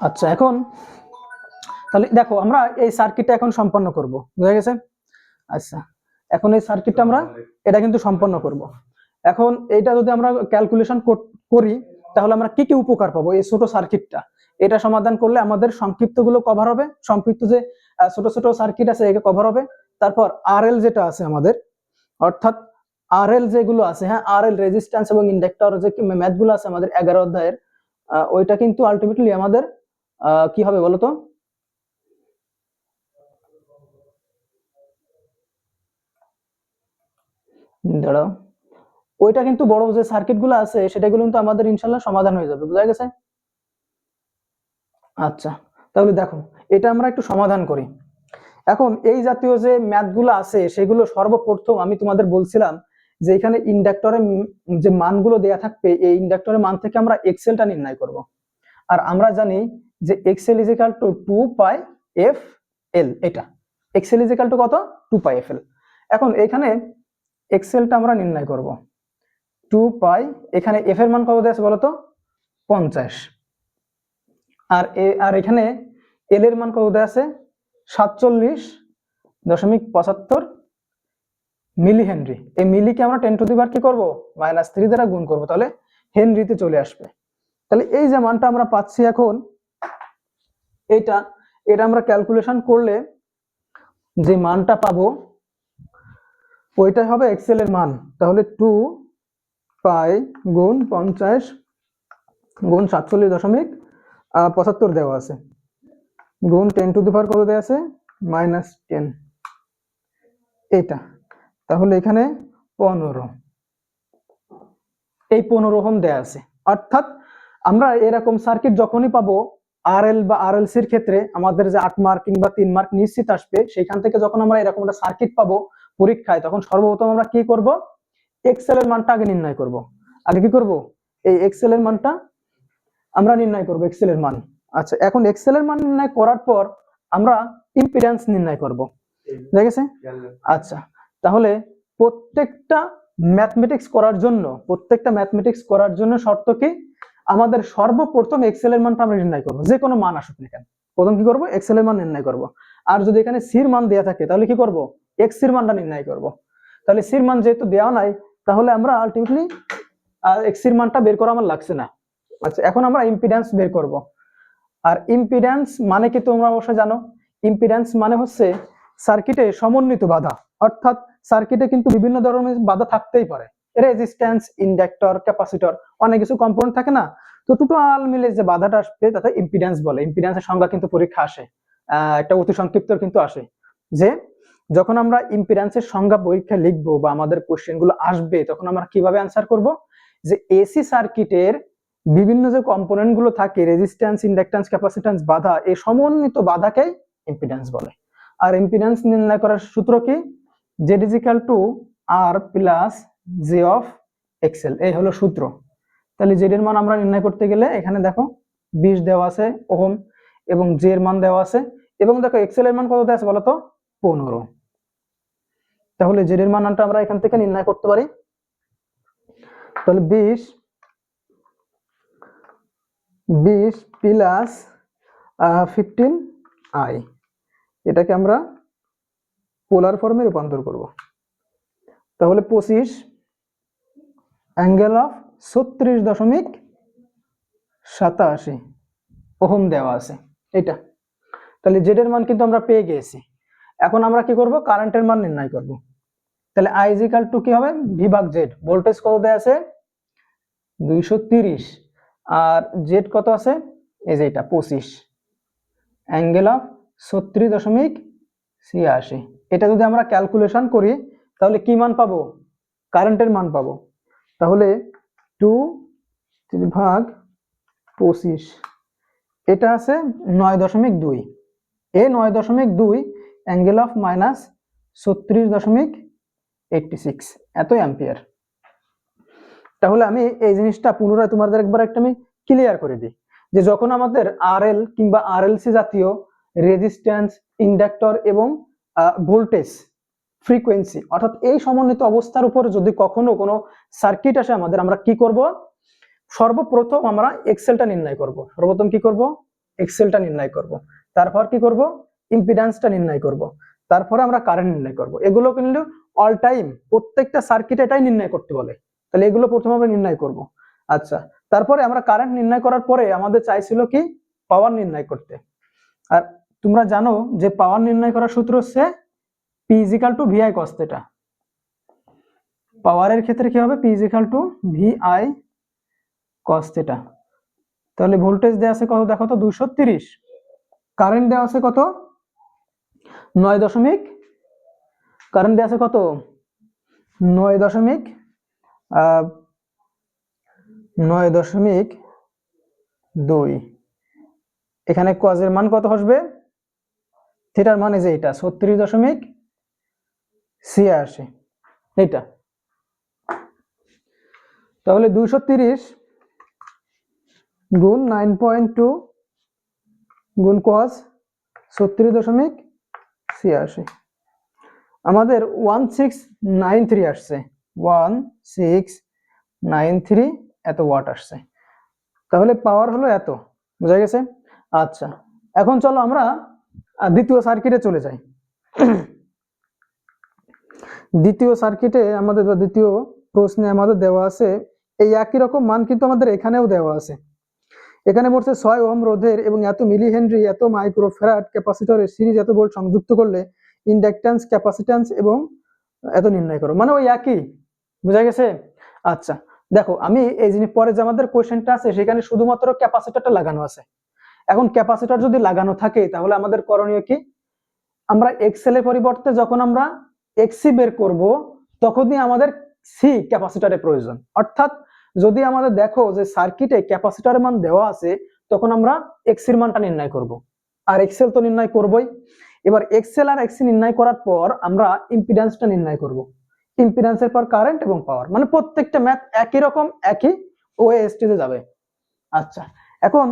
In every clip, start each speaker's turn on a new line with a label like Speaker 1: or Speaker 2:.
Speaker 1: আচ্ছা এখন তাহলে দেখো, আমরা এই সার্কিটটা এখন সম্পন্ন করব, বুঝা গেছে? আচ্ছা এখন এই সার্কিটটা আমরা এটা কিন্তু সম্পন্ন করব। এখন এইটা যদি আমরা ক্যালকুলেশন করি তাহলে আমরা কি কি উপকার পাবো এই ছোট সার্কিটটা এটা সমাধান করলে আমাদের সংক্ষিপ্তগুলো কভার হবে, সংক্ষিপ্ত যে ছোট ছোট সার্কিট আছে, একে কভার হবে। তারপর আরএল যেটা আছে আমাদের, অর্থাৎ আরএল যেগুলো আছে হ্যাঁ আর এল রেজিস্ট্যান্স এবং ইন্ডাক্টর যে ম্যাথগুলো আছে আমাদের এগারো অধ্যায়ের ওইটা কিন্তু আলটিমেটলি আমাদের কি হবে বলতো দাঁড়াও। ওইটা কিন্তু বড় যে সার্কিটগুলো আছে, সেটাগুলো কিন্তু আমাদের ইনশাল্লাহ সমাধান হয়ে যাবে, বুঝা গেছে? আচ্ছা তাহলে দেখো, এটা আমরা একটু সমাধান করি। এখন এই জাতীয় যে ম্যাথগুলো আছে, সেগুলো সর্বপ্রথম আমি তোমাদের বলছিলাম যে এখানে ইন্ডাক্টরের যে মানগুলো দেয়া থাকবে, এই ইন্ডাক্টরের মান থেকে আমরা এক্সেলটা নির্ণয় করব। আর আমরা জানি যে XL is equal to two pi F L এটা। এক্সেল ইজ ইকাল টু কত? টু পাই এফ এল এখন এখানে এক্সেলটা আমরা নির্ণয় করব। টু পাই, এখানে এফ এর মান কত আছে বলতো? পঞ্চাশ। আর এ, আর এখানে এল এর মান কত দেওয়া আছে সাতচল্লিশ দশমিক পঁচাত্তর মিলি হেনরি এই মিলিকে আমরা টেন টু দি কি করব? মাইনাস থ্রি দ্বারা গুণ করব। তাহলে হেনরিতে চলে আসবে। তাহলে এই যে মানটা আমরা পাচ্ছি এখন এইটা এটা আমরা ক্যালকুলেশন করলে যে মানটা পাবো ওইটাই হবে এক্সেল এর মান। তাহলে টু পাই গুণ পঞ্চাশ গুণ সাতচল্লিশ দশমিক পঁচাত্তর দেওয়া আছে। গুণ টেন টু দি পাওয়ার কত দেওয়া আছে? মাইনাস টেন এটা তাহলে এখানে পনেরো। এই পনেরো ওহম দেয়া আছে। অর্থাৎ আমরা এরকম সার্কিট যখনই পাবো আর এল বা আর এলসির ক্ষেত্রে আমাদের যে আট মার্ক কিংবা তিন মার্ক নিশ্চিত আসবে সেখান থেকে যখন আমরা এরকম একটা সার্কিট পাবো পরীক্ষায়, তখন সর্বপ্রথম আমরা কি করব? এক্সেল এর মানটা আগে নির্ণয় করব। আগে কি করব? এই এক্সেল এর মানটা আমরা নির্ণয় করব এক্সেল এর মান। আচ্ছা এখন এক্সেল এর মান নির্ণয় করার পর আমরা ইম্পিডেন্স নির্ণয় করব। ঠিক আছে আচ্ছা তাহলে প্রত্যেকটা ম্যাথমেটিক্স করার জন্য, প্রত্যেকটা ম্যাথমেটিক্স করার জন্য শর্ত কি? আমাদের সর্বপ্রথম এক্সেল এর মানটা আমরা নির্ণয় করব। যে কোনো মান আসুক না কেন। প্রথম কি করব? এক্সেল এর মান নির্ণয় করব। আর যদি এখানে সির মান দেওয়া থাকে, তাহলে কি করব? এক্সের মানটা নির্ণয় করব। তাহলে সির মান যেহেতু দেওয়া নাই, তাহলে আমরা আলটিমেটলি এক্সের মানটা বের করা আমার লাগছে না। আচ্ছা এখন আমরা ইম্পিডেন্স বের করব। আর ইম্পিডেন্স মানে কি তোমরা অবশ্যই জানো? ইম্পিডেন্স মানে হচ্ছে সার্কিটে সমন্বিত বাধা। অর্থাৎ সার্কিটে কিন্তু বিভিন্ন ধরনের বাধা থাকতেই পারে। রেজিস্ট্যান্স ইন্ডাক্টর ক্যাপাসিটর অনেক কিছু কম্পোনেন্ট থাকে না? তো টোটাল মিলে যে বাধাটা আসবে, তাতে ইম্পিডেন্স বলে। ইম্পিডেন্সের সংজ্ঞা কিন্তু পরীক্ষা আসে। একটা অতি সংক্ষিপ্ত কিন্তু আসে। যে, যখন আমরা ইম্পিডেন্সের সংজ্ঞা পরীক্ষায় লিখব বা আমাদের কোশ্চেনগুলো আসবে, তখন আমরা কীভাবে অ্যান্সার করব? যে এসি সার্কিটের বিভিন্ন যে কম্পোনেন্টগুলো থাকে রেজিস্ট্যান্স ইন্ডাক্ট্যান্স ক্যাপাসিট্যান্স বাধা, এই সমন্বিত বাধাকে ইম্পিডেন্স বলে। আর ইম্পিডেন্স নির্ণয় করার সূত্র কি? Z is equal to R plus J of XL এই হলো সূত্র। তাহলে জেড এর মান আমরা নির্ণয় করতে গেলে এখানে দেখো বিশ দেওয়া আছে ওহম, এবং জে এর মান দেওয়া আছে, এবং দেখো এক্সেল এর মান কত দেওয়া আছে বলো তো পনেরো। তাহলে জেড এর মানটা আমরা এখান থেকে নির্ণয় করতে পারি। তাহলে বিশ বিশ প্লাস ফিফটিন আই এটাকে আমরা পোলার ফর্মে রূপান্তর করব। তাহলে পঁচিশ অ্যাঙ্গেল অফ ছত্রিশ দশমিক সাতাশি ওহম দেওয়া আছে এটা তাহলে জেড এর মান কিন্তু আমরা পেয়ে গিয়েছি। এখন আমরা কি করব? কারেন্টের মান নির্ণয় করব। তাহলে আই ইজিক্যাল টু কি হবে? বিভাগ জেড ভোল্টেজ কত দেওয়া আছে? দুইশো তিরিশ। আর জেড কত আছে? এই যে এটা, পঁচিশ। অ্যাঙ্গেল অফ ছত্রিশ দশমিক ছিয়াশি। এটা যদি আমরা ক্যালকুলেশন করি, তাহলে কি মান পাবো? কারেন্টের মান পাবো। তাহলে টু ভাগ পঁচিশ। এটা আছে নয় দশমিক দুই। এ নয় দশমিক দুই অ্যাঙ্গেল অফ মাইনাস ছত্রিশ দশমিক এইটটি সিক্স। এত অ্যাম্পিয়ার। তাহলে আমি এই জিনিসটা পুনরায় তোমাদের একবার একটা আমি ক্লিয়ার করে দিই। যে যখন আমাদের আরএল কিংবা আরএলসি জাতীয় রেজিস্ট্যান্স ইন্ডাক্টর এবং ভোল্টেজ ফ্রিকোয়েন্সি অর্থাৎ এই সমন্বিত অবস্থার উপর যদি কখনো কোনো সার্কিট আসে আমাদের, আমরা কি করব? সর্বপ্রথম আমরা এক্সেলটা নির্ণয় করব। সর্বপ্রথম কি করব? এক্সেলটা নির্ণয় করব। তারপর কি করব? ইম্পিডেন্সটা নির্ণয় করব। তারপরে আমরা কারেন্ট নির্ণয় করব। এগুলো কিন্তু অল টাইম প্রত্যেকটা সার্কিট এটাই নির্ণয় করতে বলে। তাহলে এগুলো প্রথমে আমরা নির্ণয় করব। আচ্ছা তারপরে আমরা কারেন্ট নির্ণয় করার পরে আমাদের চাইছিল কি? পাওয়ার নির্ণয় করতে। আর তোমরা জানো যে পাওয়ার নির্ণয় করার সূত্র হচ্ছে P is equal to VI cos theta পাওয়ারের ক্ষেত্রে কি হবে? P is equal to VI cos theta তাহলে ভোল্টেজ দেওয়া আছে কত? দেখো তো, দুইশো তিরিশ। কারেন্ট দেওয়া আছে কত? নয় দশমিক। কারেন্ট দেওয়া আছে কত? নয় দশমিক। নয় দশমিক দুই। এখানে কজের মান কত আসবে? থিটার মান এই যে এটা ছত্রিশ দশমিক ছিয়াশি। এটা তাহলে দুইশো তিরিশ গুণ নাইন পয়েন্ট টু গুণ কস ছত্রিশ দশমিক ছিয়াশি। আমাদের ওয়ান সিক্স নাইন থ্রি আসছে। ওয়ান সিক্স নাইন থ্রি এত ওয়াট আসছে। তাহলে পাওয়ার হলো এত, বোঝা গেছে? আচ্ছা এখন চলো আমরা দ্বিতীয় সার্কিটে চলে যাই। দ্বিতীয় সার্কিটে আমাদের বা দ্বিতীয় প্রশ্নে আমাদের দেওয়া আছে, এই একই রকম মান কিন্তু আমাদের এখানেও দেওয়া আছে। এখানে বলছে ছয় ওহম রোধের এবং এত মিলি হেনরি এত মাইক্রোফ্যারাড ক্যাপাসিটরের সিরিজ এত ভোল্ট সংযুক্ত করলে ইন্ডাকট্যান্স ক্যাপাসিট্যান্স এবং এত নির্ণয় করো। মানে ওই একই, বুঝা গেছে? আচ্ছা দেখো, আমি এই জিনিস পরে যে আমাদের কোয়েশ্চেনটা আছে, সেখানে শুধুমাত্র ক্যাপাসিটরটা লাগানো আছে। এখন ক্যাপাসিটর যদি লাগানো থাকে, তাহলে আমাদের করণীয় কি? আমরা এক্সেলের পরিবর্তে যখন আমরা এক্সি বের করব, তখনই আমাদের সি ক্যাপাসিটরের প্রয়োজন। অর্থাৎ যদি আমাদের দেখো যে সার্কিটে ক্যাপাসিটরের মান দেওয়া আছে, তখন আমরা এক্সির মানটা নির্ণয় করব। আর এক্সেল তো নির্ণয় করবই। এবার এক্সেল আর এক্সি নির্ণয় করার পর আমরা ইম্পিডেন্সটা নির্ণয় করব। ইম্পিডেন্সের পর কারেন্ট এবং পাওয়ার মানে প্রত্যেকটা ম্যাথ একই রকম, একই ওয়ে স্টেজে যাবে। আচ্ছা এখন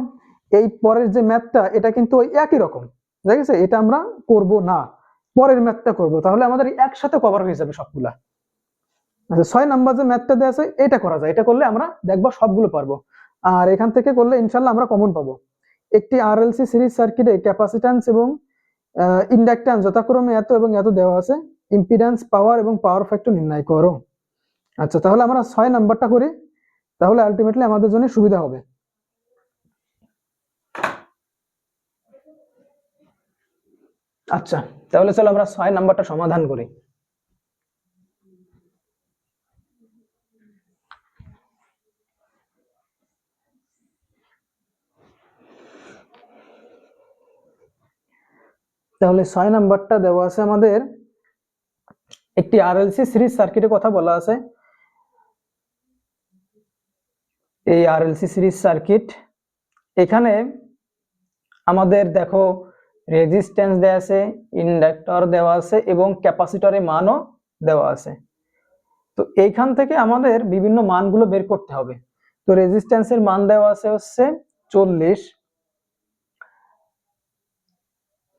Speaker 1: এই পরের যে ম্যাথটা এটা কিন্তু একই রকম। ঠিক আছে? এটা আমরা করব না। পরের ম্যাথটা করব, তাহলে আমাদের একসাথে কভার হয়ে যাবে সবগুলা। আচ্ছা ছয় নাম্বার যে ম্যাথটা দেওয়া আছে, এটা করা যায়। এটা করলে আমরা দেখব সবগুলো পারব। আর এখান থেকে করলে ইনশাল্লাহ আমরা কমন পাবো। একটি আর আরএলসি সিরিজ সার্কিটে ক্যাপাসিট্যান্স এবং ইন্ডাকট্যান্স যথাক্রমে এত এবং এত দেওয়া আছে। ইম্পিডেন্স পাওয়ার এবং পাওয়ার ফ্যাক্টর নির্ণয় করো। আচ্ছা তাহলে আমরা ছয় নাম্বারটা করি। তাহলে আলটিমেটলি আমাদের জন্য সুবিধা হবে। আচ্ছা তাহলে চলো আমরা ছয় নাম্বারটা সমাধান করি। তাহলে ছয় নাম্বারটা দেওয়া আছে আমাদের। একটি আর আরএলসি সিরিজ সার্কিটের কথা বলা আছে। এই আর আরএলসি সিরিজ সার্কিট, এখানে আমাদের দেখো রেজিস্ট্যান্স দেওয়া আছে ইন্ডাক্টর দেওয়া আছে এবং ক্যাপাসিটরের মানও দেওয়া আছে। তো এইখান থেকে আমাদের বিভিন্ন মানগুলো বের করতে হবে। তো রেজিস্ট্যান্সের মান দেওয়া আছে হচ্ছে চল্লিশ।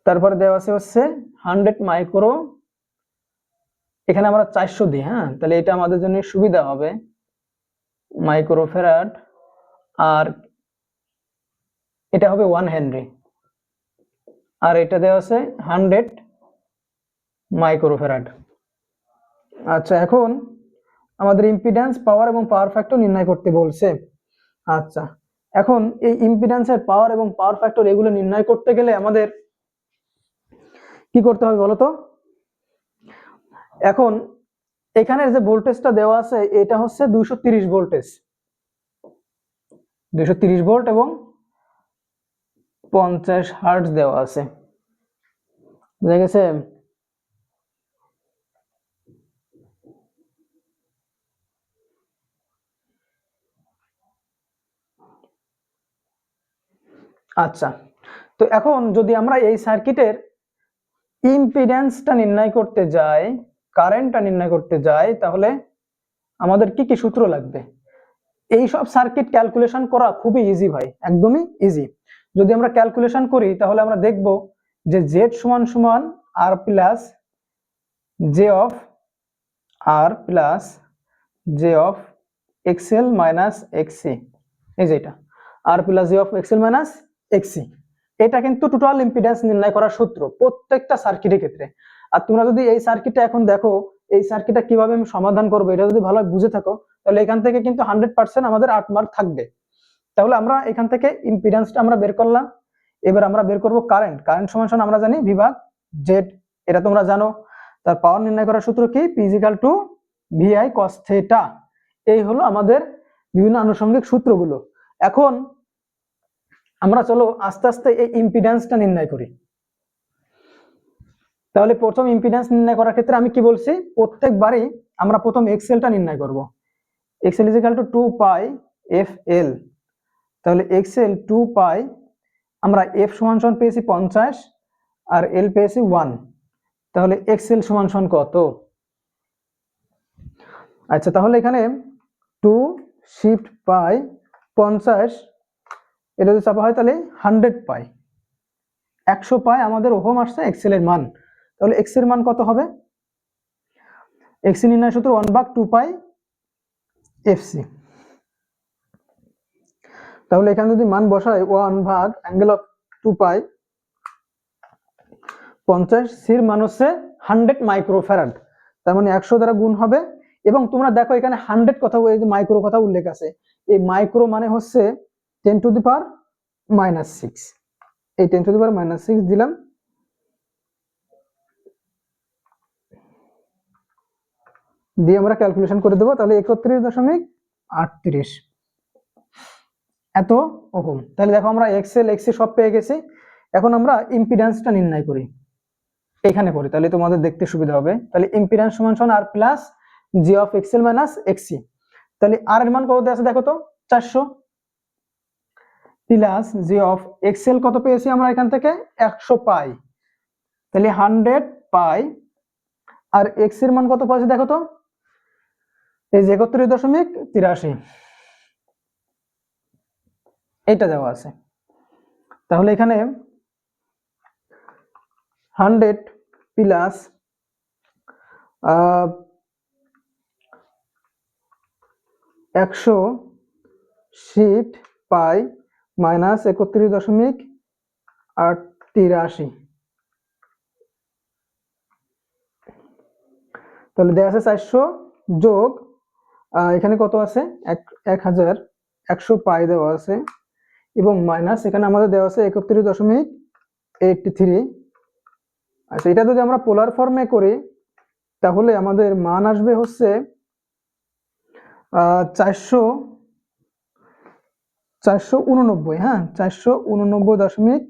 Speaker 1: তারপরে দেওয়া আছে হচ্ছে হান্ড্রেড মাইক্রো এখানে আমরা চারশো দিই হ্যাঁ? তাহলে এটা আমাদের জন্য সুবিধা হবে। মাইক্রোফেরাড আর এটা হবে ওয়ান হেনরি আর এটা দেওয়া আছে হান্ড্রেড মাইক্রোফেরাড আচ্ছা এখন আমাদের ইম্পিডেন্স পাওয়ার এবং পাওয়ার ফ্যাক্টর নির্ণয় করতে বলছে। আচ্ছা এখন এই ইম্পিডেন্সের পাওয়ার এবং পাওয়ার ফ্যাক্টর এগুলো নির্ণয় করতে গেলে আমাদের কি করতে হবে বলতো? এখন এখানের যে ভোল্টেজটা দেওয়া আছে, এটা হচ্ছে দুইশো ভোল্টেজ। দুইশো ভোল্ট এবং পঞ্চাশ হার্ট দেওয়া আছে। বুঝা গেছে? আচ্ছা তো এখন যদি আমরা এই সার্কিটের ইম্পিডেন্সটা নির্ণয় করতে যাই কারেন্টটা নির্ণয় করতে যাই, তাহলে আমাদের কি কি সূত্র লাগবে? এই সব সার্কিট ক্যালকুলেশন করা খুবই ইজি ভাই, একদমই ইজি যদি আমরা ক্যালকুলেশন করি, তাহলে আমরা দেখব যে জেড সমান সমান R plus J of R plus J of XL minus XC এই যে এটা। R plus J of XL minus XC এটা কিন্তু টোটাল ইম্পিডেন্স নির্ণয় করার সূত্র প্রত্যেকটা সার্কিটের ক্ষেত্রে। আর তোমরা যদি এই সার্কিটটা এখন দেখো, এই সার্কিটটা কীভাবে আমি সমাধান করব, এটা যদি ভালোভাবে বুঝে থাকো, তাহলে এখান থেকে কিন্তু হান্ড্রেড পার্সেন্ট আমাদের আট মার্ক থাকবে। তাহলে আমরা এখান থেকে ইম্পিডেন্সটা আমরা বের করলাম। এবার আমরা বের করব কারেন্ট কারেন্ট সমান আমরা জানি বিভাগ জেড এটা তোমরা জানো। তার পাওয়ার নির্ণয় করার সূত্র কি? P equal to V I cos theta এই হলো আমাদের বিভিন্ন আনুষঙ্গিক সূত্রগুলো। এখন আমরা চলো আস্তে আস্তে এই ইম্পিডেন্সটা নির্ণয় করি। তাহলে প্রথম ইম্পিডেন্স নির্ণয় করার ক্ষেত্রে আমি কি বলছি? প্রত্যেকবারই আমরা প্রথম এক্সেলটা নির্ণয় করব। XL is equal to two pi F L তাহলে এক্সেল টু পাই, আমরা এফ সমান সমান পেয়েছি পঞ্চাশ আর এল পেয়েছি ওয়ান তাহলে এক্সেল সমান সমান কত? আচ্ছা তাহলে এখানে টু শিফট পাই পঞ্চাশ, এটা যদি চাপা হয় তাহলে হান্ড্রেড পাই। একশো পাই আমাদের ওহম আসছে এক্সেলের মান, তাহলে এক্সের মান কত হবে? এক্স নির্ণয় সূত্র ওয়ান ভাগ টু পাই এফসি তাহলে এখানে যদি মান বসাই ওয়ান ভাগ অ্যাঙ্গেল অফ টু পাই পঞ্চাশ সির মান হচ্ছে হান্ড্রেড মাইক্রোফ্যারাড তার মানে একশো দ্বারা গুণ হবে। এবং তোমরা দেখো এখানে হান্ড্রেড কথা যে মাইক্রো কথা উল্লেখ আছে। এই মাইক্রো মানে হচ্ছে ten to the power minus six এই ten to the power minus six দিলাম। দিয়ে আমরা ক্যালকুলেশন করে দেবো, তাহলে একত্রিশ দশমিক আটত্রিশ। এত ওহম। তাহলে দেখো আমরা এক্সেল এক্সি সব পেয়ে গেছি। এখন আমরা ইম্পিডেন্সটা নির্ণয় করি। এখানে করি, তাহলে তোমাদের দেখতে সুবিধা হবে। তাহলে ইম্পিডেন্স সমান সমান R plus J of XL minus XC তাহলে আর এর মান কত আছে দেখো তো? চারশো। প্লাস জি অফ এক্সেল কত পেয়েছি আমরা এখান থেকে? একশো পাই। তাহলে হান্ড্রেড পাই। আর এক্সের মান কত পাচ্ছি দেখো তো? এই যে একত্রিশ দশমিক তিরাশি। এটা দেওয়া আছে। তাহলে এখানে হান্ড্রেড প্লাস একশো সিট পাই মাইনাস একত্রিশ দশমিক আট তিরাশি। তাহলে দেওয়া আছে চারশো যোগ এখানে কত আছে? এক এক হাজার একশো পাই দেওয়া আছে। এবং মাইনাস এখানে আমাদের দেওয়া আছে একত্রিশ দশমিক এইটটি থ্রি আচ্ছা এটা যদি আমরা পোলার ফর্মে করি, তাহলে আমাদের মান আসবে হচ্ছে চারশো চারশো উননব্বই হ্যাঁ চারশো উননব্বই দশমিক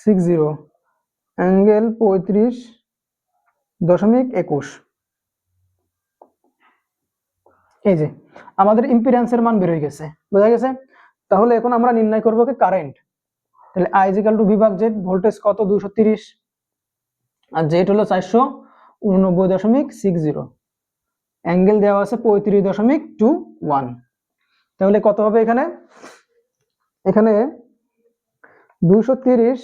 Speaker 1: সিক্স জিরো অ্যাঙ্গেল পঁয়ত্রিশ দশমিক একুশ। এই যে, আমাদের ইম্পিডেন্সের মান বের হয়ে গেছে, বোঝা গেছে? তাহলে এখন আমরা নির্ণয় করব কি কারেন্ট তাহলে আইজিক্যাল টু বিভাগ জেড ভোল্টেজ কত? দুশো তিরিশ। আর জেড হলো চারশো উননব্বই দশমিক সিক্স জিরো। অ্যাঙ্গেল দেওয়া আছে পঁয়ত্রিশ দশমিক টু ওয়ান। তাহলে কত হবে এখানে? এখানে দুইশো তিরিশ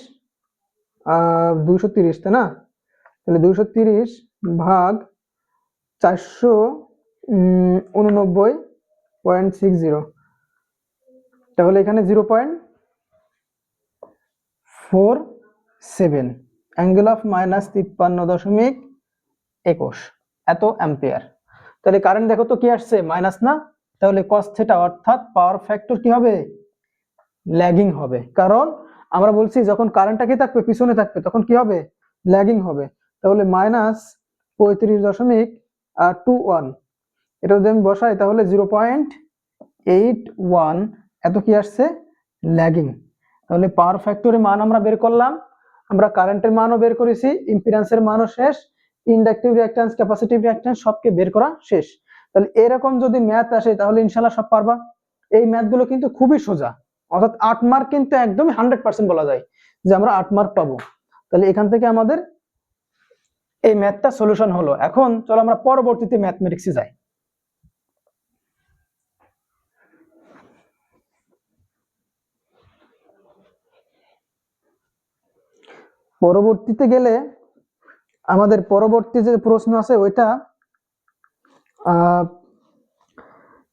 Speaker 1: দুইশো তিরিশ, তাই না? তাহলে দুইশো তিরিশ ভাগ চারশো উননব্বই পয়েন্ট সিক্স জিরো। তাহলে এখানে zero point four seven, angle of minus তিপ্পান্ন দশমিক একুশ। এত অ্যাম্পিয়ার। তাহলে কারেন্ট দেখো তো কি আসছে? মাইনাস না? তাহলে কস থেটা অর্থাৎ পাওয়ার ফ্যাক্টর কি হবে? ল্যাগিং হবে। কারণ আমরা বলছি যখন কারেন্টটা কি থাকবে? পিছনে থাকবে। তখন কি হবে? ল্যাগিং হবে। তাহলে মাইনাস পঁয়ত্রিশ দশমিক টু ওয়ান এটা যদি আমি বসাই তাহলে জিরো পয়েন্ট এইট ওয়ান এত কি আসছে? ল্যাগিং তাহলে পাওয়ার ফ্যাক্টরের মান আমরা বের করলাম। আমরা কারেন্টের মানও বের করেছি ইম্পিডেন্সের মানও শেষ ইন্ডাকটিভ রিঅ্যাকট্যান্স ক্যাপাসিটিভ রিঅ্যাকট্যান্স সবকে বের করা শেষ। তাহলে এরকম যদি ম্যাথ আসে, তাহলে ইনশাল্লাহ সব পারবা। এই ম্যাথগুলো কিন্তু খুবই সোজা। অর্থাৎ আট মার্ক কিন্তু একদমই হান্ড্রেড পার্সেন্ট বলা যায় যে আমরা আট মার্ক পাবো। তাহলে এখান থেকে আমাদের এই ম্যাথটা সলিউশন হলো। এখন চলো আমরা পরবর্তীতে ম্যাথমেটিক্সে যাই। পরবর্তীতে গেলে আমাদের পরবর্তী যে প্রশ্ন আছে, ওইটা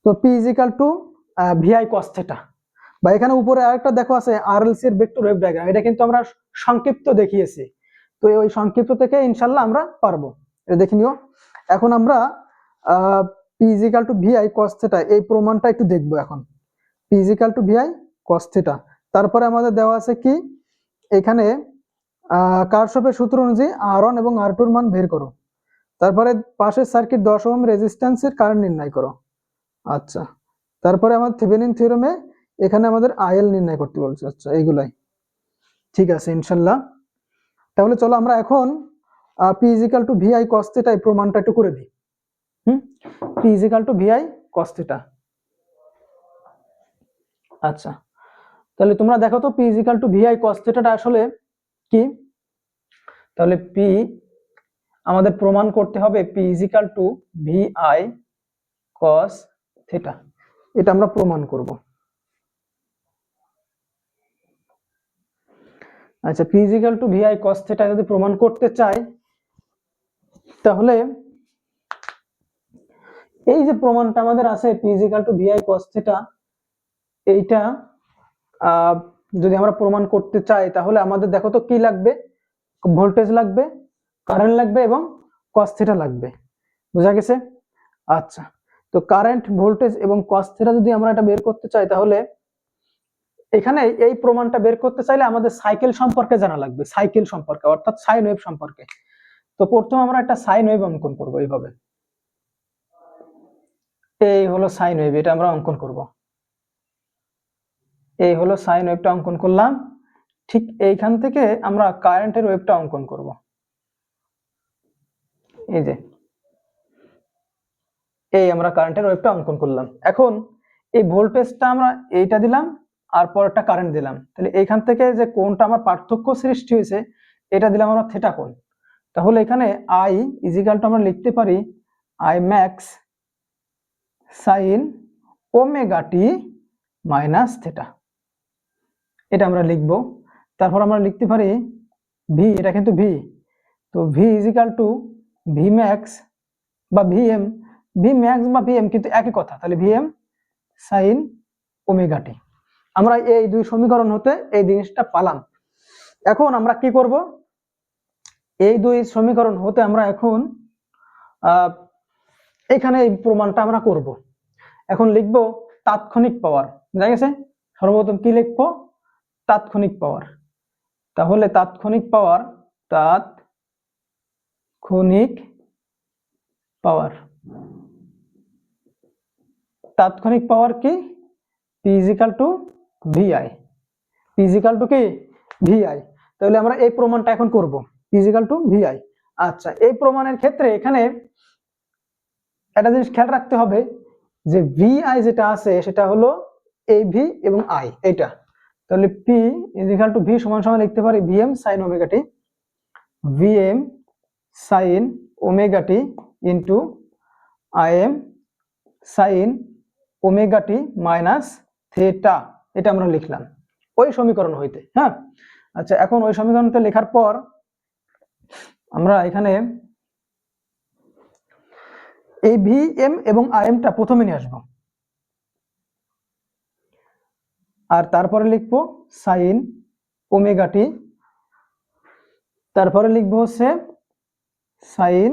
Speaker 1: তো P is equal to VI cos বা এখানে উপরে আরেকটা দেখো আছে আরএলসি এর ভেক্টর ওয়েভ ডায়াগ্রাম এটা কিন্তু আমরা সংক্ষিপ্ত দেখিয়েছি। তো ওই সংক্ষিপ্ত থেকে ইনশাল্লাহ আমরা পারব। এটা দেখে নিও। এখন আমরা P is equal to VI cos এই প্রমাণটা একটু দেখব এখন। P is equal to VI cos তারপরে আমাদের দেওয়া আছে কি, এখানে কারশপের সূত্র অনুযায়ী আর ওয়ান এবং আর টুর মান বের করো। তারপরে পাশের সার্কিট দশ ওহম রেজিস্ট্যান্সের কারেন্ট নির্ণয় করো। আচ্ছা তারপরে আমাদের থেভেনিন থিওরেমে এখানে আমাদের আইএল নির্ণয় করতে বলছে। আচ্ছা এইগুলাই। ঠিক আছে, ইনশাল্লাহ। তাহলে চলো আমরা এখন P is equal to VI cos theta এই প্রমাণটা একটু করে দিই। হুম? P is equal to VI cos theta আচ্ছা তাহলে তোমরা দেখো তো P is equal to VI cos থিটাটা আসলে কি? তাহলে পি আমাদের প্রমাণ করতে হবে P is equal to V I cos theta এটা আমরা প্রমাণ করব। আচ্ছা P is equal to V I cos theta যদি প্রমাণ করতে চাই, তাহলে এই যে প্রমাণটা আমাদের আছে P is equal to V I cos theta এইটা যদি আমরা প্রমাণ করতে চাই, তাহলে আমাদের দেখো তো কি লাগবে? ভোল্টেজ লাগবে কারেন্ট লাগবে এবং কস লাগবে। বোঝা গেছে? আচ্ছা তো কারেন্ট ভোল্টেজ এবং কস যদি আমরা এটা বের করতে চাই তাহলে এখানে এই প্রমাণটা বের করতে চাইলে আমাদের সাইকেল সম্পর্কে জানা লাগবে সাইকেল সম্পর্কে, অর্থাৎ সাইন ওয়েভ সম্পর্কে। তো প্রথম আমরা একটা সাইন ওয়েভ অঙ্কন করব এইভাবে। এই হলো সাইন ওয়েভ এটা আমরা অঙ্কন করব। এই হলো সাইন ওয়েভটা অঙ্কন করলাম। ঠিক এইখান থেকে আমরা কারেন্টের ওয়েভটা অঙ্কন করব। এই যে, এই আমরা কারেন্টের ওয়েভটা অঙ্কন করলাম। এখন এই ভোল্টেজটা আমরা এইটা দিলাম, আর পরেরটা কারেন্ট দিলাম। তাহলে এইখান থেকে যে কোনটা আমার পার্থক্য সৃষ্টি হয়েছে, এটা দিলাম আমরা থেটা কোণ। তাহলে এখানে আই ইজিক্যালটা আমরা লিখতে পারি I max sine omega T minus theta এটা আমরা লিখব। তারপর আমরা লিখতে পারি ভি এটা কিন্তু ভি তো V is equal to V max বা ভি এম ভি ম্যাক্স বা ভি এম কিন্তু একই কথা, তাহলে V M sine omega T আমরা এই দুই সমীকরণ হতে এই জিনিসটা পালাম। এখন আমরা কি করব? এই দুই সমীকরণ হতে আমরা এখন এখানে এই প্রমাণটা আমরা করব। এখন লিখব তাৎক্ষণিক পাওয়ার বুঝা গেছে সর্বপ্রথম কি লিখব? তাৎক্ষণিক পাওয়ার তাহলে তাৎক্ষণিক পাওয়ার তাৎক্ষণিক পাওয়ার। তাৎক্ষণিক পাওয়ার কি? P is equal to VI P is equal to কি? ভিআই তাহলে আমরা এই প্রমাণটা এখন করব। ফিজিক্যাল টু ভিআই আচ্ছা এই প্রমাণের ক্ষেত্রে এখানে একটা জিনিস খেয়াল রাখতে হবে যে ভিআই যেটা আছে সেটা হলো এই ভি এবং আই এটা তাহলে পি ইজিক্যাল টু ভি সমান সমান লিখতে পারি VM sine omega T VM sine omega T into I M sine omega T minus theta এটা আমরা লিখলাম। ওই সমীকরণ হইতে হ্যাঁ? আচ্ছা এখন ওই সমীকরণটা লেখার পর আমরা এখানে এই ভি এম এবং আই এমটা প্রথমে নিয়ে আসব। আর তারপরে লিখব সাইন ওমেগা টি তারপরে লিখব হচ্ছে sine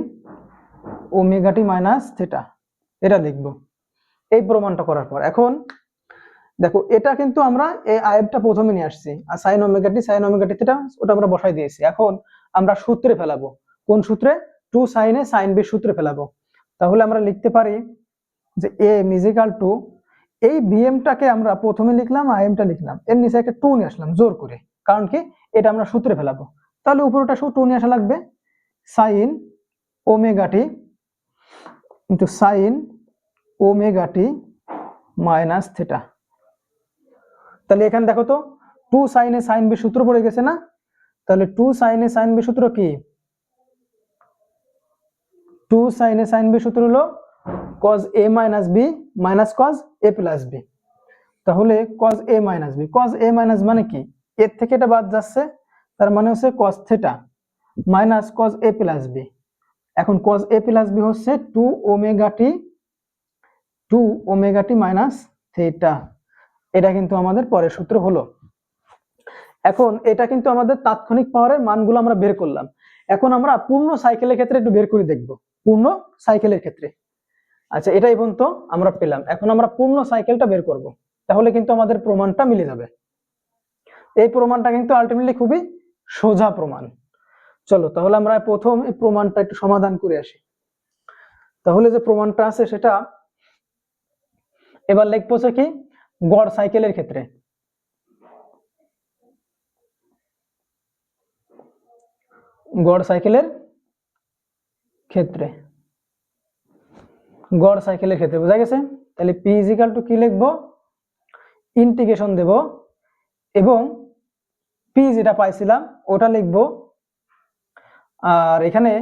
Speaker 1: omega T minus theta এটা লিখব। এই প্রমাণটা করার পর। এখন দেখো, এটা কিন্তু আমরা এই আয়েবটা প্রথমে নিয়ে আসছি। আর sine omega T sine omega T theta ওটা আমরা বসাই দিয়েছি। এখন আমরা সূত্রে ফেলাবো। কোন সূত্রে? টু সাইনে সাইন বি সূত্রে ফেলাবো। তাহলে আমরা লিখতে পারি যে এ মিজিক্যাল টু এই ভিএমটাকে আমরা প্রথমে লিখলাম আইএমটা লিখলাম। এর নিচে একটা টু নিয়ে আসলাম, জোর করে। কারণ কি? এটা আমরা সূত্রে ফেলাবো। তাহলে উপরটা শুধু টু নিয়ে আসা লাগবে। Sine omega T into sine omega T minus theta তাহলে এখানে দেখো তো টু সাইনে সাইন বি সূত্র পড়ে গেছে না? তাহলে টু সাইনে সাইন বি সূত্র কি? টু সাইনে সাইন বি সূত্র হলো cos a minus B minus cos a plus B তাহলে cos a minus B cos a minus মানে কি? এর থেকে এটা বাদ যাচ্ছে, তার মানে হচ্ছে cos theta minus cos a plus B এখন cos a প্লাস বি হচ্ছে two omega T two omega T minus theta এটা কিন্তু আমাদের পরের সূত্র হলো। এখন এটা কিন্তু আমাদের তাৎক্ষণিক পাওয়ারের মানগুলো আমরা বের করলাম। এখন আমরা পূর্ণ সাইকেলের ক্ষেত্রে একটু বের করে দেখব। পূর্ণ সাইকেলের ক্ষেত্রে। আচ্ছা এটাই পর্যন্ত আমরা পেলাম। এখন আমরা পূর্ণ সাইকেলটা বের করব। তাহলে কিন্তু আমাদের প্রমাণটা মিলে যাবে। এই প্রমাণটা কিন্তু আলটিমেটলি খুবই সোজা প্রমাণ। চলো, তাহলে আমরা প্রথম এই প্রমাণটা একটু সমাধান করে আসি। তাহলে যে প্রমাণটা আছে সেটা এবার লিখব কি? গড় সাইকেলের ক্ষেত্রে। গড় সাইকেলের ক্ষেত্রে। গড় সাইকেলের ক্ষেত্রে, বোঝা গেছে? তাহলে পি ইজিক্যাল টু কি লিখব? ইন্টিগ্রেশন দেব। এবং পি যেটা পাইছিলাম, ওটা লিখব। আর এখানে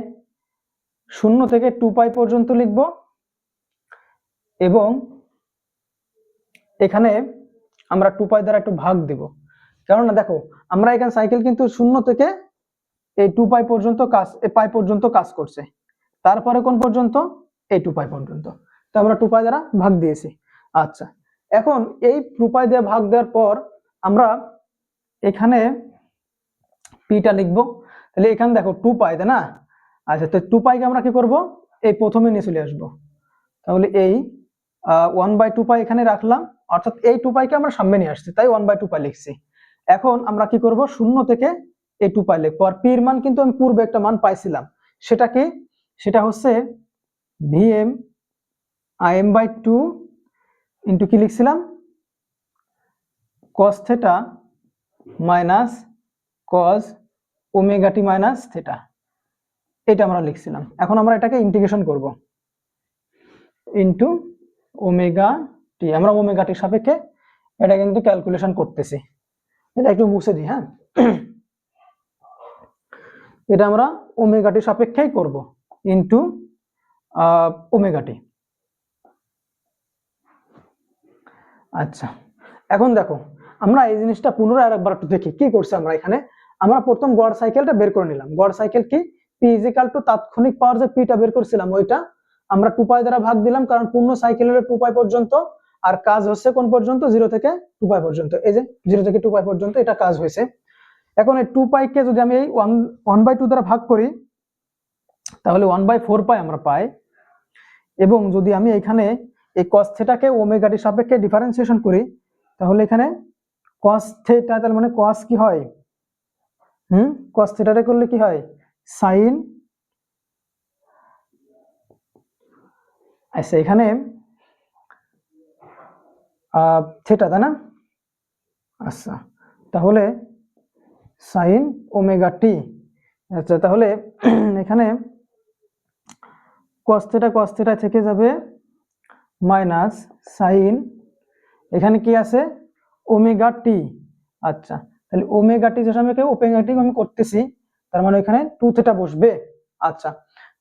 Speaker 1: শূন্য থেকে টু পাই পর্যন্ত লিখব। এবং এখানে আমরা টু পাই দ্বারা একটু ভাগ দেব। কেননা দেখো, আমরা এখানে সাইকেল কিন্তু শূন্য থেকে এই টু পাই পর্যন্ত কাজ পাই পর্যন্ত কাজ করছে। তারপরে কোন পর্যন্ত? এই টু পাই পর্যন্ত। তো আমরা টু পাই দ্বারা ভাগ দিয়েছি। আচ্ছা এখন এই টু পাই দিয়ে ভাগ দেওয়ার পর আমরা এখানে পিটা লিখব। তাহলে এখানে দেখো টু পাই তাই না? আচ্ছা তো টু পাইকে আমরা কি করব? এই প্রথমে নিয়ে চলে আসব। তাহলে এই ওয়ান বাই টু পাই এখানে রাখলাম। অর্থাৎ এই টু পাইকে আমরা সামনে নিয়ে আসছি, তাই ওয়ান বাই টু পাই লিখছি। এখন আমরা কি করব? শূন্য থেকে এই টু পাই লিখব। আর পির মান কিন্তু আমি পূর্বে একটা মান পাইছিলাম। সেটা কি? সেটা হচ্ছে V M I M by two into কি লিখছিলাম? Cos theta minus cos omega T minus theta এটা আমরা লিখছিলাম। এখন আমরা এটাকে ইন্টিগ্রেশন করব। ইন্টু ওমেগা টি আমরা ওমেগা টির সাপেক্ষে এটা কিন্তু ক্যালকুলেশন করতেছি। এটা একটু মুছে দিই হ্যাঁ? এটা আমরা ওমেগা টির সাপেক্ষেই করব। ইন্টু ওমেগা টি আচ্ছা এখন দেখো, আমরা এই জিনিসটা পুনরায় আরেকবার একটু দেখি, কি করছে আমরা এখানে? আমরা প্রথম গড় সাইকেলটা বের করে নিলাম। গড় সাইকেল কি? পি ইজিক্যাল টু তাৎক্ষণিক পাওয়ার যে পিটা বের করছিলাম, ওইটা আমরা টু পাই দ্বারা ভাগ দিলাম, কারণ পূর্ণ সাইকেলের টু পাই পর্যন্ত, আর কাজ হচ্ছে কোন পর্যন্ত? জিরো থেকে টু পাই পর্যন্ত। এই যে জিরো থেকে টু পাই পর্যন্ত এটা কাজ হয়েছে। এখন এই টু পাইকে যদি আমি এই ওয়ান ওয়ান বাই টু দ্বারা ভাগ করি, তাহলে ওয়ান বাই ফোর পাই আমরা পাই। এবং যদি আমি এখানে এই কস থেটাকে ওমেগাটির সাপেক্ষে ডিফারেন্সিয়েশন করি, তাহলে এখানে কস থেটা তার মানে কস কি হয়? হুম? কস থেটাটা করলে কি হয়? সাইন আচ্ছা এখানে থেটা তাই না? আচ্ছা তাহলে সাইন ওমেগা টি আচ্ছা তাহলে এখানে কস থেটা থেকে যাবে মাইনাস সাইন এখানে কি আছে? ওমেগা টি আচ্ছা তাহলে ওমেগা টি যেটা আমাকে ওমেগা টি আমি করতেছি, তার মানে এখানে টু থেটা বসবে। আচ্ছা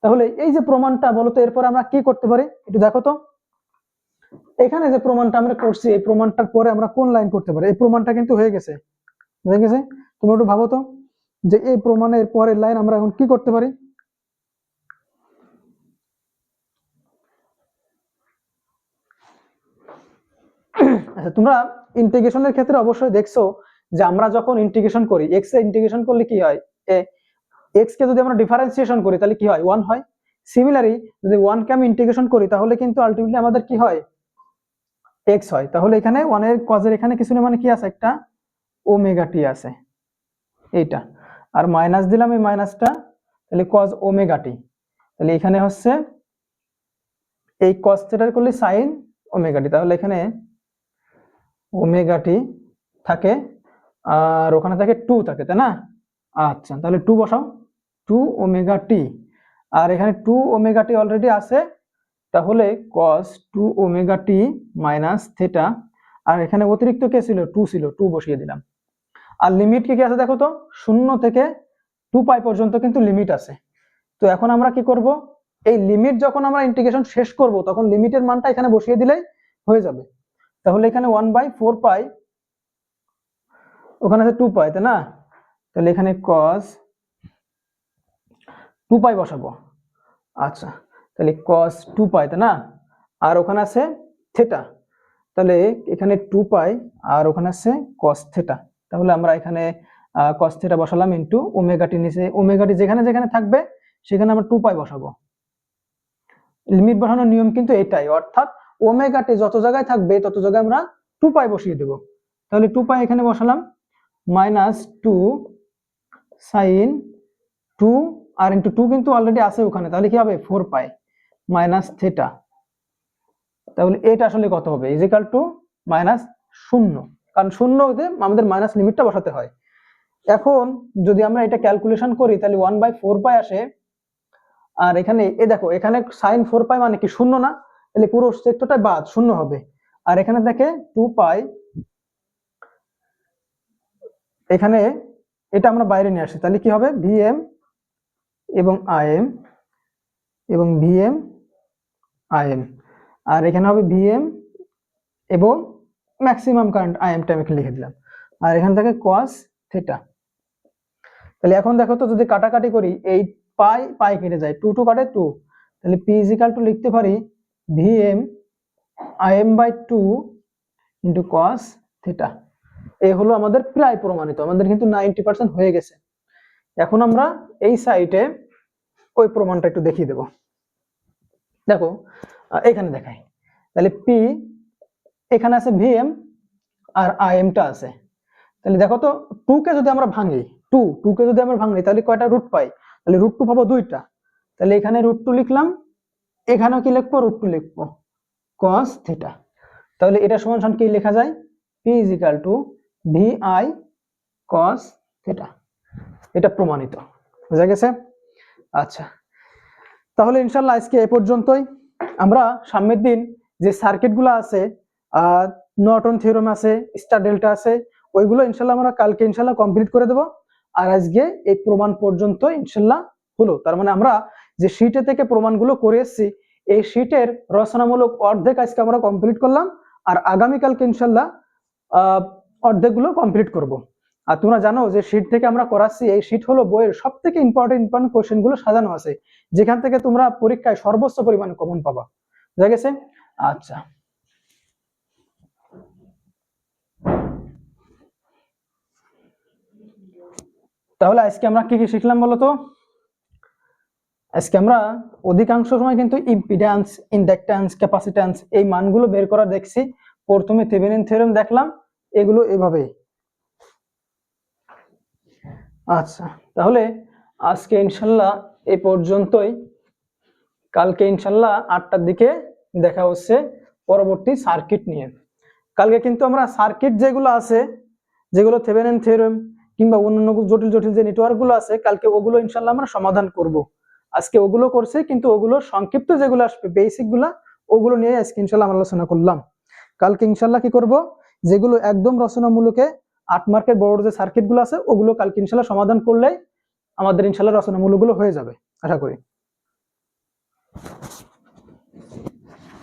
Speaker 1: তাহলে এই যে প্রমাণটা বলো তো, এরপর আমরা কি করতে পারি? একটু দেখো তো। এখানে যে প্রমাণটা আমরা করছি, এই প্রমাণটার পরে আমরা কোন লাইন করতে পারি? এই প্রমাণটা কিন্তু হয়ে গেছে। হয়ে গেছে? তুমি একটু ভাবো তো, যে এই প্রমাণের পরের লাইন আমরা এখন কি করতে পারি? আচ্ছা তোমরা ইন্টিগ্রেশনের ক্ষেত্রে অবশ্যই দেখছ যে আমরা যখন ইন্টিগ্রেশন করি এক্স এ ইন্টিগ্রেশন করলে কি হয়? এ এক্স কে যদি আমরা ডিফারেন্সিয়েশন করি, তাহলে কি হয়? ওয়ান হয়। সিমিলারি যদি ওয়ান কে আমি ইন্টিগ্রেশন করি, তাহলে কিন্তু আলটিমেটলি আমাদের কি হয়? এক্স হয়। তাহলে এখানে ওয়ান ওয়ানের কজের এখানে কিছু না মানে কি আছে? একটা ওমেগা টি আছে। এইটা। আর মাইনাস দিলাম এই মাইনাসটা তাহলে কজ ওমেগা টি তাহলে এখানে হচ্ছে এই কজ থেটার করলে সাইন ওমেগা টি তাহলে এখানে ওমেগা টি থাকে আর ওখানে থাকে টু থাকে, তাই না? আচ্ছা তাহলে টু বসাও, টু ওমেগা টি আর এখানে টু ওমেগা টি অলরেডি আছে, তাহলে cos two omega T minus theta. আর এখানে অতিরিক্ত কে ছিল? টু ছিল, টু বসিয়ে দিলাম। আর লিমিট কি কি আছে দেখো তো? শূন্য থেকে টু পাই পর্যন্ত কিন্তু লিমিট আছে। তো এখন আমরা কি করব? এই লিমিট যখন আমরা ইন্টিগ্রেশন শেষ করব, তখন লিমিটের মানটা এখানে বসিয়ে দিলেই হয়ে যাবে। তাহলে এখানে ওয়ান বাই ফোর পাই, ওখানে আছে টু পাই, তাই না? তাহলে এখানে কস টু পাই বসাবো। আচ্ছা তাহলে কস টু পাই, তাই না? আর ওখানে আছে থেটা তাহলে এখানে টু পাই, আর ওখানে আছে কস থেটা তাহলে আমরা এখানে কস থেটা বসালাম ইন্টু ওমেগাটি নিচে ওমেগাটি যেখানে যেখানে থাকবে, সেখানে আমরা টু পাই বসাবো। লিমিট বসানোর নিয়ম কিন্তু এটাই, অর্থাৎ ওমেগাটি যত জায়গায় থাকবে, তত জায়গায় আমরা টু পাই বসিয়ে দেব। তাহলে টু পাই এখানে বসালাম মাইনাস টু সাইন টু আর ইন্টু টু কিন্তু অলরেডি আছে ওখানে, তাহলে কি হবে? ফোর পাই মাইনাস থেটা তাহলে এটা আসলে কত হবে? ইজিক্যাল টু মাইনাস শূন্য। কারণ শূন্যতে আমাদের মাইনাস লিমিটটা বসাতে হয়। এখন যদি আমরা এটা ক্যালকুলেশন করি, তাহলে ওয়ান বাই ফোর পাই আসে। আর এখানে এ দেখো, এখানে সাইন ফোর পাই মানে কি শূন্য না? তাহলে পুরো সেক্টরটা বাদ, শূন্য হবে। আর এখানে দেখে টু পাই এখানে এটা আমরা বাইরে নিয়ে আসি। তাহলে কি হবে? ভিএম এবং আইএম এবং ভিএম আইএম আর এখানে হবে ভিএম এবং ম্যাক্সিমাম কারেন্ট আইএমটা আমি লিখে দিলাম। আর এখান থেকে কস থেটা তাহলে এখন দেখো তো যদি কাটাকাটি করি, এই পাই পাই কেটে যায়। টু টু কাটে টু তাহলে পি ইজিক্যাল টু লিখতে পারি VM IM by two into cos theta এই হলো আমাদের প্রায় প্রমাণিত, আমাদের কিন্তু নাইনটি পার্সেন্ট হয়ে গেছে। এখন আমরা এই সাইটে ওই প্রমাণটা একটু দেখিয়ে দেব। দেখো, এখানে দেখাই। তাহলে পি এখানে আছে ভিএম আর আইএমটা আছে। তাহলে দেখো তো টু কে যদি আমরা ভাঙি টু টু কে যদি আমরা ভাঙি, তাহলে কয়টা রুট পাই? তাহলে রুট টু পাবো দুইটা। তাহলে এখানে রুট টু লিখলাম এখানেও কি লিখব? রুট টু লিখব। কস থিটা তাহলে এটা সমান সমান কি লেখা যায়? P is equal to V I cos theta এটা প্রমাণিত। বুঝা গেছে? আচ্ছা। তাহলে ইনশাল্লাহ আজকে এ পর্যন্তই। আমরা সামনের দিন যে সার্কিটগুলো আছে আহ নর্টন থিওরাম আছে স্টার ডেল্টা আছে, ওইগুলো ইনশাল্লাহ আমরা কালকে ইনশাল্লাহ কমপ্লিট করে দেব। আর আজকে এই প্রমাণ পর্যন্ত ইনশাল্লাহ হলো। তার মানে আমরা যে শিটে থেকে প্রমাণগুলো করে এসেছি, এই শিটের রচনামূলক অর্ধেক আজকে আমরা কমপ্লিট করলাম আর আগামীকালকে ইনশাল্লাহ অর্ধেকগুলো কমপ্লিট করব। আর তোমরা জানো যে শিট থেকে আমরা করাচ্ছি, এই শিট হলো বইয়ের সব থেকে ইম্পর্টেন্ট ইম্পর্টেন্ট কোয়েশ্চেনগুলো সাজানো আছে, যেখান থেকে তোমরা পরীক্ষায় সর্বোচ্চ পরিমাণে কমন পাবা। বুঝা গেছে? আচ্ছা। তাহলে আজকে আমরা কি কি শিখলাম বলো তো? আজকে আমরা অধিকাংশ সময় কিন্তু ইম্পিডেন্স ইন্ডাকট্যান্স ক্যাপাসিট্যান্স এই মানগুলো বের করা দেখছি। প্রথমে থেভেনিন থিওরেম দেখলাম, এগুলো এভাবে। আচ্ছা তাহলে আজকে ইনশাল্লাহ এ পর্যন্তই। কালকে ইনশাল্লাহ আটটার দিকে দেখা হচ্ছে পরবর্তী সার্কিট নিয়ে। কালকে কিন্তু আমরা সার্কিট যেগুলো আছে, যেগুলো থেভেনিন থিওরেম কিংবা অন্যান্য জটিল জটিল যে নেটওয়ার্কগুলো আছে, কালকে ওগুলো ইনশাল্লাহ আমরা সমাধান করব। আজকে ওগুলো করছে, কিন্তু ওগুলো সংক্ষিপ্ত যেগুলো আসবে বেসিকগুলা, ওগুলো নিয়ে আজকে ইনশাল্লাহ আমরা আলোচনা করলাম। কালকে ইনশাল্লাহ কি করব? যেগুলো একদম রচনামূলকে আট মার্কের বড় যে সার্কিটগুলো আছে, ওগুলো কালকে ইনশাল্লাহ সমাধান করলে আমাদের ইনশাল্লাহ রচনামূলকগুলো হয়ে যাবে। আশা করি।